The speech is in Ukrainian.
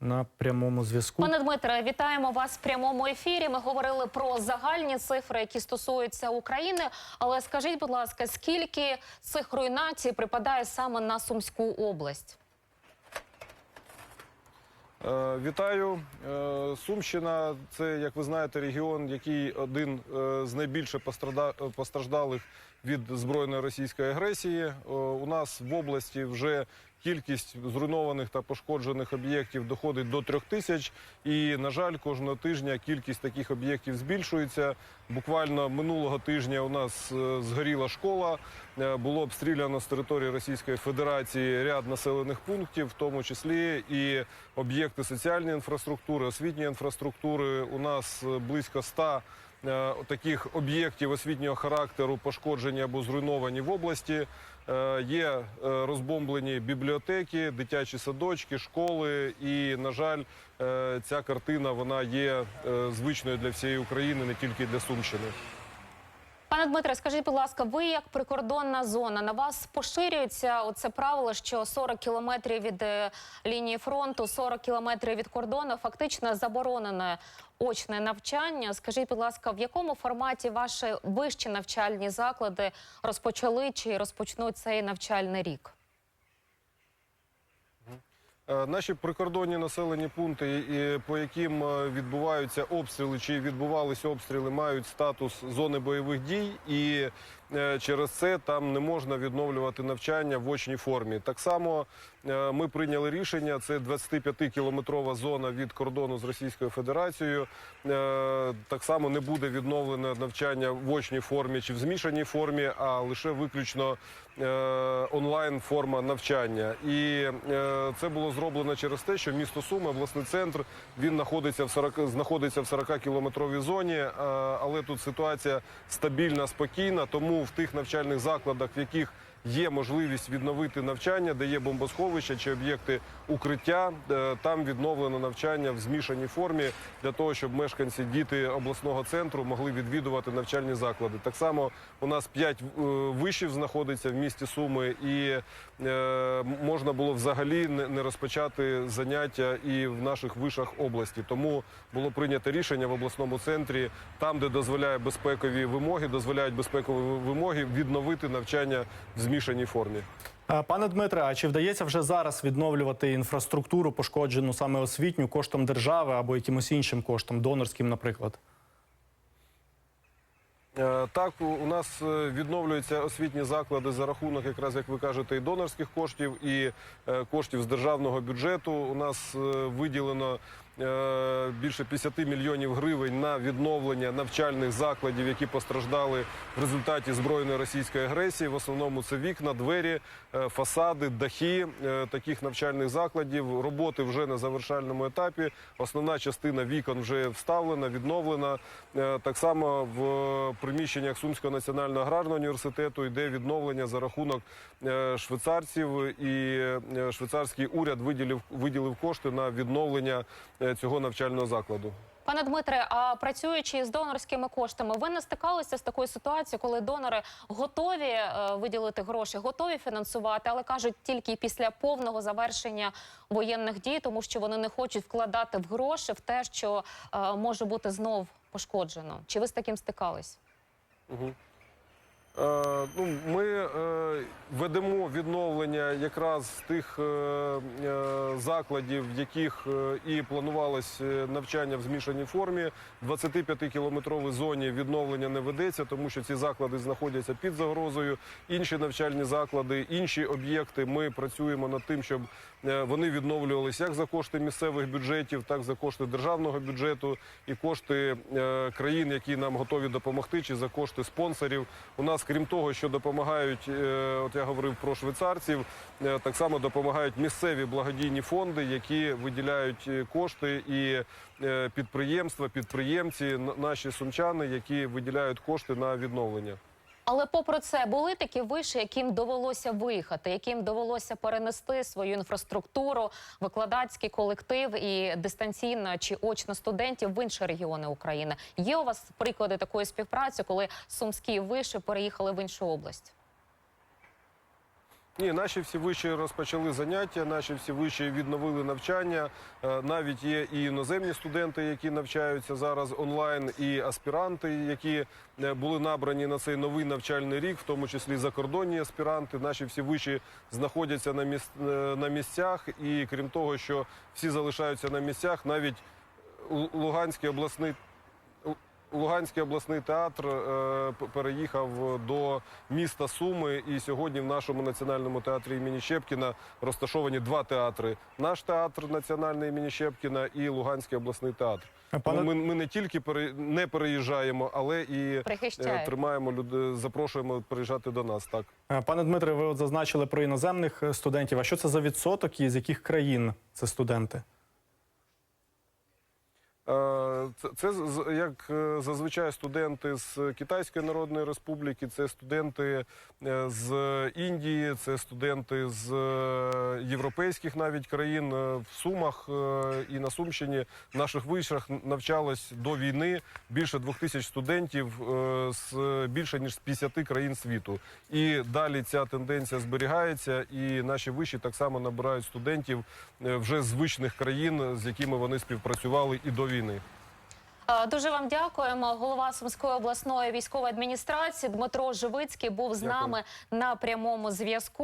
на прямому зв'язку. Пане Дмитре, вітаємо вас в прямому ефірі. Ми говорили про загальні цифри, які стосуються України. Але скажіть, будь ласка, скільки цих руйнацій припадає саме на Сумську область? Е, Вітаю. Е, Сумщина це, як ви знаєте, регіон, який один е, з найбільше постраждалих від збройної російської агресії. У нас в області вже кількість зруйнованих та пошкоджених об'єктів доходить до трьох тисяч. І, на жаль, кожного тижня кількість таких об'єктів збільшується. Буквально минулого тижня у нас е, згоріла школа. Е, Було обстріляно з території Російської Федерації ряд населених пунктів, в тому числі і об'єкти соціальної інфраструктури, освітньої інфраструктури. У нас е, близько ста е, таких об'єктів освітнього характеру пошкоджені або зруйновані в області. Е, Є е, розбомблені бібліотеки, дитячі садочки, школи. І, на жаль, е, ця картина вона є е, звичною для всієї України, не тільки для Сумщини. Пане Дмитре, скажіть, будь ласка, ви як прикордонна зона на вас поширюється оце правило, що 40 кілометрів від е, лінії фронту, 40 кілометрів від кордону, фактично заборонене очне навчання. Скажіть, будь ласка, в якому форматі ваші вищі навчальні заклади розпочали чи розпочнуть цей навчальний рік? Е, Наші прикордонні населені пункти, по яким е, відбуваються обстріли чи відбувалися обстріли, мають статус зони бойових дій, і е, через це там не можна відновлювати навчання в очній формі. Так само ми прийняли рішення. Це 25-кілометрова зона від кордону з Російською Федерацією. Так само не буде відновлено навчання в очній формі чи в змішаній формі, а лише виключно онлайн форма навчання. І е, це було зроблено через те, що місто Суми, обласний центр, він знаходиться в 40, знаходиться в 40-кілометровій зоні, е, але тут ситуація стабільна, спокійна. Тому в тих навчальних закладах, в яких Є можливість відновити навчання, де є бомбосховища чи об'єкти укриття. е, Там відновлено навчання в змішаній формі для того, щоб мешканці, діти обласного центру могли відвідувати навчальні заклади. Так само у нас п'ять е, вишів знаходиться в місті Суми, і е, можна було взагалі не розпочати заняття і в наших вишах області. Тому було прийнято рішення в обласному центрі, там, де дозволяє безпекові вимоги, дозволяють безпекові вимоги відновити навчання в змішаній формі. Е, Пане Дмитре, а чи вдається вже зараз відновлювати інфраструктуру, пошкоджену саме освітню коштом держави або якимось іншим коштом, донорським, наприклад? Е, Так, у- нас е, відновлюються освітні заклади за рахунок, якраз як ви кажете, і донорських коштів, і е, коштів з державного бюджету. У нас виділено більше 50 мільйонів гривень на відновлення навчальних закладів, які постраждали в результаті збройної російської агресії. В основному це вікна, двері, фасади, дахи таких навчальних закладів. Роботи вже на завершальному етапі. Основна частина вікон вже вставлена, відновлена. Так само в приміщеннях Сумського національного аграрного університету йде відновлення за рахунок е, швейцарців, і е, швейцарський уряд виділив виділив кошти на відновлення е, цього навчального закладу. Пане Дмитре, а працюючи з донорськими коштами, ви не стикалися з такою ситуацією, коли донори готові виділити гроші, готові фінансувати, але кажуть тільки після повного завершення воєнних дій, тому що вони не хочуть вкладати в гроші в те, що може бути знов пошкоджено. Чи ви з таким стикались? Mm-hmm. Ну, ми е, ведемо відновлення якраз тих е, е, закладів, в яких е, і планувалось е, навчання в змішаній формі. 25-кілометровій зоні відновлення не ведеться, тому що ці заклади знаходяться під загрозою. Інші навчальні заклади, інші об'єкти. Ми працюємо над тим, щоб е, вони відновлювалися як за кошти місцевих бюджетів, так і за кошти державного бюджету і кошти е, країн, які нам готові допомогти, чи за кошти спонсорів. У нас, крім того, що допомагають, е, от я говорив про швейцарців, е, так само допомагають місцеві благодійні фонди, які виділяють е, кошти, і підприємства, підприємці, наші сумчани, які виділяють кошти на відновлення. Але попри це були такі виші, яким довелося виїхати, яким довелося перенести свою інфраструктуру, викладацький колектив і дистанційно чи очно студентів в інші регіони України. Є у вас приклади такої співпраці, коли сумські виші переїхали в іншу область? Ні, наші всі виші розпочали заняття, наші всі виші відновили навчання. Е, Навіть є і іноземні студенти, які навчаються зараз онлайн, і аспіранти, які е, були набрані на цей новий навчальний рік, в тому числі закордонні аспіранти. Наші всі виші знаходяться на міс- е, на місцях, і крім того, що всі залишаються на місцях, навіть Луганський обласний. Луганський обласний театр е, переїхав до міста Суми, і сьогодні в нашому національному театрі імені Щепкіна розташовані два театри: наш театр національний імені Щепкіна і Луганський обласний театр. Пане- Тому ми, ми не тільки пере, не переїжджаємо, але і е, тримаємо людей, запрошуємо приїжджати до нас. Так. Е, Пане Дмитре, ви от зазначили про іноземних студентів. А що це за відсоток і з яких країн це студенти? Е, Це, як е, зазвичай студенти з Китайської Народної Республіки, це студенти е, з Індії, це студенти з європейських навіть країн в Сумах і на Сумщині в наших вишах навчалось до війни більше двох тисяч студентів з більше ніж з 50 країн світу. І далі ця тенденція зберігається, і наші виші так само набирають студентів вже звичних країн, з якими вони співпрацювали і до війни. Е, Дуже вам дякуємо. Голова Сумської обласної військової адміністрації Дмитро Живицький був з Дякую. нами на прямому зв'язку.